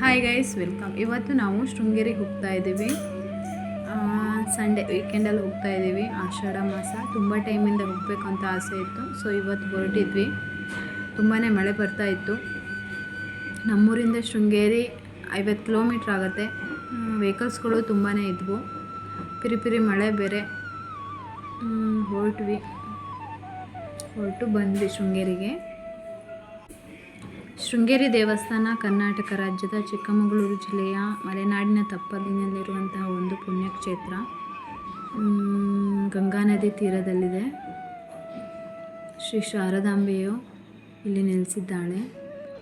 Hi guys welcome ಇವತ್ತು ನಾವು ಶೃಂಗೇರಿಗೆ ಹೋಗ್ತಾ ಇದ್ದೀವಿ. ಸಂಡೇ ವೀಕೆಂಡಲ್ಲಿ ಹೋಗ್ತಾ ಇದ್ದೀವಿ. ಆಷಾಢ ಮಾಸ. ತುಂಬ ಟೈಮಿಂದ ಹೋಗಬೇಕು ಅಂತ ಆಸೆ ಇತ್ತು. ಸೊ ಇವತ್ತು ಹೊರಟಿದ್ವಿ. ತುಂಬಾ ಮಳೆ ಬರ್ತಾ ಇತ್ತು. ನಮ್ಮೂರಿಂದ ಶೃಂಗೇರಿ ಐವತ್ತು ಕಿಲೋಮೀಟ್ರ್ ಆಗುತ್ತೆ. ವೆಹಿಕಲ್ಸ್ಗಳು ತುಂಬಾ ಇದ್ವು. ಪಿರಿ ಪಿರಿ ಮಳೆ ಬೇರೆ. ಹೊರಟ್ವಿ. ಹೊರಟು ಬಂದ್ವಿ ಶೃಂಗೇರಿಗೆ. ಶೃಂಗೇರಿ ದೇವಸ್ಥಾನ ಕರ್ನಾಟಕ ರಾಜ್ಯದ ಚಿಕ್ಕಮಗಳೂರು ಜಿಲ್ಲೆಯ ಮಲೆನಾಡಿನ ತಪ್ಪಲಿನಲ್ಲಿರುವಂತಹ ಒಂದು ಪುಣ್ಯಕ್ಷೇತ್ರ. ಗಂಗಾ ನದಿ ತೀರದಲ್ಲಿದೆ. ಶ್ರೀ ಶಾರದಾಂಬೆಯು ಇಲ್ಲಿ ನೆಲೆಸಿದ್ದಾಳೆ.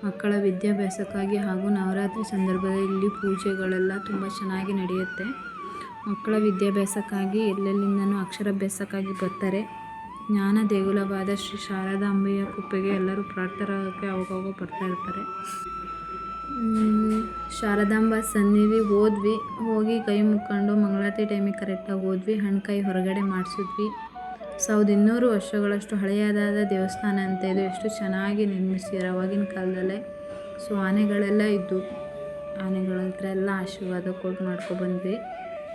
ಮಕ್ಕಳ ವಿದ್ಯಾಭ್ಯಾಸಕ್ಕಾಗಿ ಹಾಗೂ ನವರಾತ್ರಿ ಸಂದರ್ಭದಲ್ಲಿ ಇಲ್ಲಿ ಪೂಜೆಗಳೆಲ್ಲ ತುಂಬ ಚೆನ್ನಾಗಿ ನಡೆಯುತ್ತೆ. ಮಕ್ಕಳ ವಿದ್ಯಾಭ್ಯಾಸಕ್ಕಾಗಿ ಎಲ್ಲೆಲ್ಲಿಂದನೂ ಅಕ್ಷರಾಭ್ಯಾಸಕ್ಕಾಗಿ ಬರ್ತಾರೆ. ಜ್ಞಾನ ದೇಗುಲವಾದ ಶ್ರೀ ಶಾರದಾಂಬೆಯ ಕುಪ್ಪೆಗೆ ಎಲ್ಲರೂ ಪ್ರಾರ್ಥನೆ ಅವಾಗ ಬರ್ತಾ ಇರ್ತಾರೆ. ಶಾರದಾಂಬ ಸನ್ನಿಧಿ ಹೋದ್ವಿ. ಹೋಗಿ ಕೈ ಮುಕ್ಕೊಂಡು ಮಂಗಳಾತಿ ಟೈಮಿಗೆ ಕರೆಕ್ಟಾಗಿ ಹೋದ್ವಿ. ಹಣ್ಣು ಕೈ ಹೊರಗಡೆ ಮಾಡಿಸಿದ್ವಿ. ಸಾವಿರದ ಇನ್ನೂರು ವರ್ಷಗಳಷ್ಟು ಹಳೆಯದಾದ ದೇವಸ್ಥಾನ ಅಂತ ಇದು. ಎಷ್ಟು ಚೆನ್ನಾಗಿ ನಿರ್ಮಿಸಿದ್ದಾರೆ ಅವಾಗಿನ ಕಾಲದಲ್ಲೇ. ಸೊ, ಆನೆಗಳೆಲ್ಲ ಇದ್ದು ಆನೆಗಳ ಹತ್ರ ಎಲ್ಲ ಆಶೀರ್ವಾದ ಕೊಟ್ಟು ಮಾಡ್ಕೊಬಂದ್ವಿ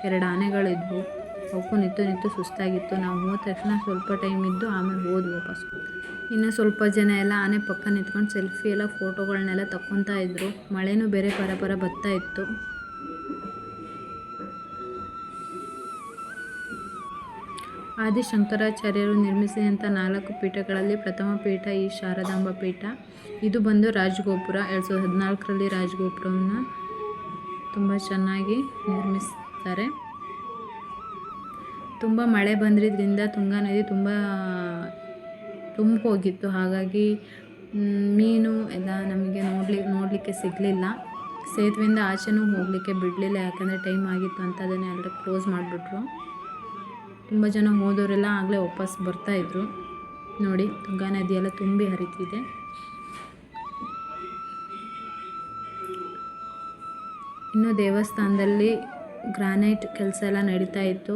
ಎರಡು ಆನೆಗಳಿದ್ವು. ಅವಕ್ಕೂ ನಿಂತು ನಿಂತು ಸುಸ್ತಾಗಿತ್ತು. ನಾವು ಹೋದ ತಕ್ಷಣ ಸ್ವಲ್ಪ ಟೈಮ್ ಇದ್ದು ಆಮೇಲೆ ಹೋದ್ವಿ ವಾಪಸ್ ಇನ್ನು ಸ್ವಲ್ಪ ಜನ ಎಲ್ಲ ಆನೆ ಪಕ್ಕ ನಿಂತ್ಕೊಂಡು ಸೆಲ್ಫಿ ಎಲ್ಲ ಫೋಟೋಗಳನ್ನೆಲ್ಲ ತಕ್ಕೊತಾ ಇದ್ದರು ಮಳೆನೂ ಬೇರೆ ಪರ ಪರ ಬರ್ತಾ ಇತ್ತು. ಆದಿಶಂಕರಾಚಾರ್ಯರು ನಿರ್ಮಿಸಿದಂಥ ನಾಲ್ಕು ಪೀಠಗಳಲ್ಲಿ ಪ್ರಥಮ ಪೀಠ ಈ ಶಾರದಾಂಬ ಪೀಠ. ಇದು ಬಂದು ರಾಜಗೋಪುರ. ಎರಡು ಸಾವಿರದ ಹದಿನಾಲ್ಕರಲ್ಲಿ ರಾಜಗೋಪುರವನ್ನು ತುಂಬ ಚೆನ್ನಾಗಿ ನಿರ್ಮಿಸ್ತಾರೆ. ತುಂಬ ಮಳೆ ಬಂದಿದ್ದರಿಂದ ತುಂಗಾ ನದಿ ತುಂಬ ತುಂಬಿ ಹೋಗಿತ್ತು ಹಾಗಾಗಿ ಮೀನು ಎಲ್ಲ ನಮಗೆ ನೋಡಲಿ, ನೋಡಲಿಕ್ಕೆ ಸಿಗಲಿಲ್ಲ. ಸೇತುವೆಯಿಂದ ಆಚೆನೂ ಹೋಗಲಿಕ್ಕೆ ಬಿಡಲಿಲ್ಲ, ಯಾಕಂದರೆ ಟೈಮ್ ಆಗಿತ್ತು ಅಂತ ಅದನ್ನೇ ಎಲ್ಲರೂ ಕ್ಲೋಸ್ ಮಾಡಿಬಿಟ್ರು. ತುಂಬ ಜನ ಹೋದವರೆಲ್ಲ ಆಗಲೇ ವಾಪಸ್ ಬರ್ತಾಯಿದ್ರು ನೋಡಿ, ತುಂಗಾ ನದಿಯೆಲ್ಲ ತುಂಬಿ ಹರಿತಿದೆ. ಇನ್ನು ದೇವಸ್ಥಾನದಲ್ಲಿ ಗ್ರಾನೈಟ್ ಕೆಲಸ ಎಲ್ಲ ನಡೀತಾ ಇತ್ತು.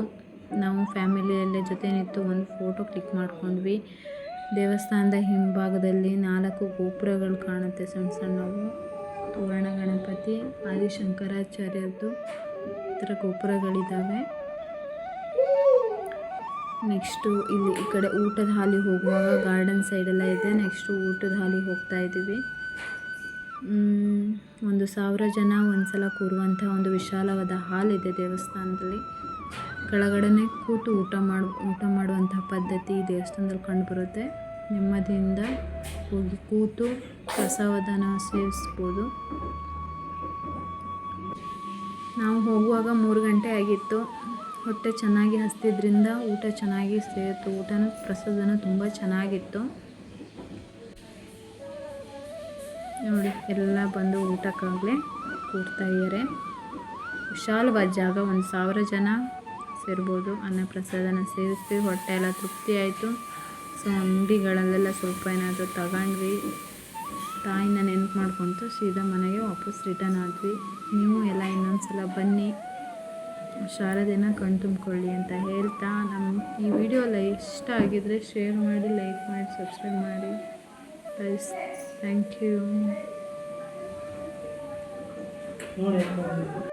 ನಾವು ಫ್ಯಾಮಿಲಿಯಲ್ಲೇ ಜೊತೆ ನಿಂತು ಒಂದು ಫೋಟೋ ಕ್ಲಿಕ್ ಮಾಡ್ಕೊಂಡ್ವಿ. ದೇವಸ್ಥಾನದ ಹಿಂಭಾಗದಲ್ಲಿ ನಾಲ್ಕು ಗೋಪುರಗಳು ಕಾಣುತ್ತೆ ಸಣ್ಣ ಸಣ್ಣವು ತೋರಣ ಗಣಪತಿ ಆದಿಶಂಕರಾಚಾರ್ಯರದ್ದು ಈ ಥರ ಗೋಪುರಗಳಿದ್ದಾವೆ ನೆಕ್ಸ್ಟು ಇಲ್ಲಿ ಈ ಕಡೆ ಊಟದ ಹಾಲಿ ಹೋಗುವಾಗ ಗಾರ್ಡನ್ ಸೈಡೆಲ್ಲ ಇದೆ. ನೆಕ್ಸ್ಟು ಊಟದ ಹಾಲಿ ಹೋಗ್ತಾ ಇದ್ದೀವಿ. ಒಂದು ಸಾವಿರ ಜನ ಒಂದು ಸಲ ಕೂರುವಂಥ ಒಂದು ವಿಶಾಲವಾದ ಹಾಲ್ ಇದೆ ದೇವಸ್ಥಾನದಲ್ಲಿ. ಕೆಳಗಡೆನೆ ಕೂತು ಊಟ ಮಾಡು, ಊಟ ಮಾಡುವಂಥ ಪದ್ಧತಿ ದೇವಸ್ಥಾನದಲ್ಲಿ ಕಂಡುಬರುತ್ತೆ. ನೆಮ್ಮದಿಯಿಂದ ಹೋಗಿ ಕೂತು ಪ್ರಸಾದನ ಸೇವಿಸ್ಬೋದು. ನಾವು ಹೋಗುವಾಗ ಮೂರು ಗಂಟೆ ಆಗಿತ್ತು. ಹೊಟ್ಟೆ ಚೆನ್ನಾಗಿ ಹಸ್ತಿದ್ರಿಂದ ಊಟ ಚೆನ್ನಾಗಿ ಸೇರಿತು. ಊಟನೂ, ಪ್ರಸಾದನ ತುಂಬ ಚೆನ್ನಾಗಿತ್ತು. ನೋಡಿ, ಎಲ್ಲ ಬಂದು ಊಟಕ್ಕಾಗಲೇ ಕೂಡ್ತಾಯಿದ್ದಾರೆ ವಿಶಾಲವಾದ ಜಾಗ, ಒಂದು ಸಾವಿರ ಜನ. ಸೇರ್ಬೋದು, ಅನ್ನ ಪ್ರಸಾದನ ಸೇವಿಸ್ತೀವಿ ಹೊಟ್ಟೆ ಎಲ್ಲ ತೃಪ್ತಿ ಆಯಿತು. ಸೊ ಅಂಗಡಿಗಳಲ್ಲೆಲ್ಲ ಸ್ವಲ್ಪ ಏನಾದರೂ ತಗೊಂಡ್ವಿ. ತಾಯಿನ ನೆನಪು ಮಾಡ್ಕೊತು ಸೀದಾ ಮನೆಗೆ ವಾಪಸ್ ರಿಟರ್ನ್ ಆದ್ವಿ. ನೀವು ಎಲ್ಲ ಇನ್ನೊಂದು ಸಲ ಬನ್ನಿ. ಶಾರದೆನ ಕಣ್ತುಂಬ್ಕೊಳ್ಳಿ ಅಂತ ಹೇಳ್ತಾ ನಮ್ಮ ಈ ವಿಡಿಯೋ ಎಲ್ಲ ಇಷ್ಟ ಆಗಿದ್ದರೆ ಶೇರ್ ಮಾಡಿ ಲೈಕ್ ಮಾಡಿ ಸಬ್ಸ್ಕ್ರೈಬ್ ಮಾಡಿ. Please thank you